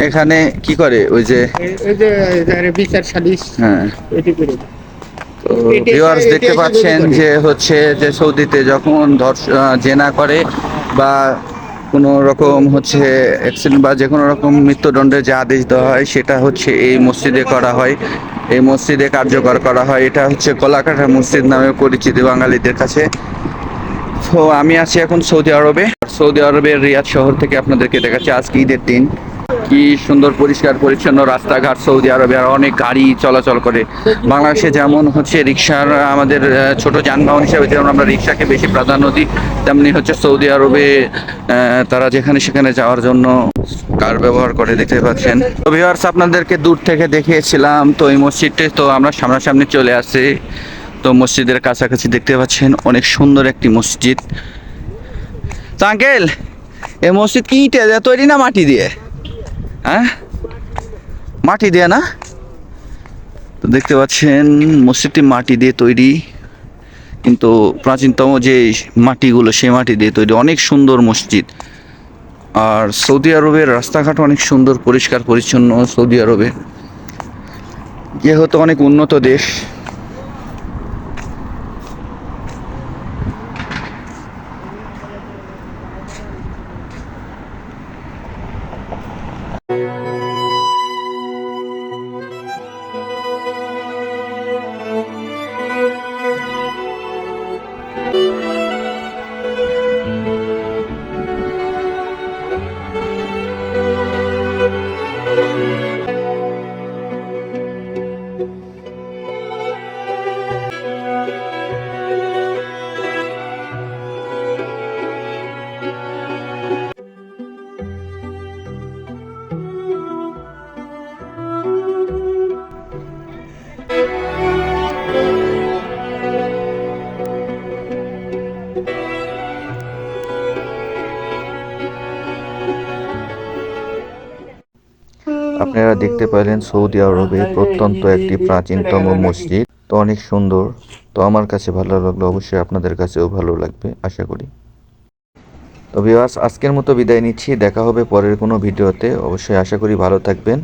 এখানে কি করে? ওই যে এই- এই যে বিচার সালিশ। হ্যাঁ। এটি করে। তো ভিউয়ার্স দেখতে পাচ্ছেন যে হচ্ছে যে সৌদিতে যখন ধর্ষ জেনা করে বা কোনো রকম হচ্ছে অ্যাক্সিডেন্ট বা যে কোনো রকম মৃত্যুদণ্ডের যে আদেশ দেওয়া হয় সেটা হচ্ছে এই মসজিদে করা হয়। এই মসজিদে কার্যকর করা হয়। এটা হচ্ছে কলাকাঠা মসজিদ নামে পরিচিত বাঙালিদের কাছে। তো আমি আছি এখন সৌদি আরবে। সৌদি আরবের রিয়াদ শহর থেকে আপনাদেরকে দেখাচ্ছি। আজকে ঈদের দিন। কি সুন্দর, পরিষ্কার, পরিচ্ছন্ন রাস্তাঘাট সৌদি আরবে আর অনেক গাড়ি চলাচল করে। বাংলাদেশে যেমন হচ্ছে রিক্সার আমাদের ছোট যানবাহন হিসাবে যেমন আমরা রিক্সাকে বেশি প্রাধান্য দিই, তেমনি হচ্ছে সৌদি আরবে তারা যেখানে সেখানে যাওয়ার জন্য কার ব্যবহার করে দেখতে পাচ্ছেন। তো ভিউয়ার্স আপনাদেরকে দূর থেকে দেখিয়েছিলাম, তো এই মসজিদটি, তো আমরা সামনাসামনি চলে আসছি। তো মসজিদের কাছাকাছি দেখতে পাচ্ছেন অনেক সুন্দর একটি মসজিদ। তো আঙ্কেল এই মসজিদ কি তৈরি না মাটি দিয়ে? হ্যাঁ? মাটি দিয়ে না? তো দেখতে পাচ্ছেন, মসজিদটি মাটি দিয়ে তৈরি। কিন্তু প্রাচীনতম যে মাটিগুলো, সেই মাটি দিয়ে তৈরি। অনেক সুন্দর মসজিদ। আর সৌদি আরবের রাস্তাঘাট অনেক সুন্দর, পরিষ্কার, পরিচ্ছন্ন সৌদি আরবে। যেহেতু অনেক উন্নত দেশ। আপনারা দেখতে পাইলেন সৌদি আরবে প্রত্যন্ত একটি প্রাচীনতম মসজিদ। তো অনেক সুন্দর। তো আমার কাছে ভালো লাগল, অবশ্যই আপনাদের কাছেও ভালো লাগবে, আশা করি। তো ভিওয়ার্স আজকের মতো বিদায় নিচ্ছি। দেখা হবে পরের কোনো ভিডিওতে। অবশ্যই আশা করি ভালো থাকবেন।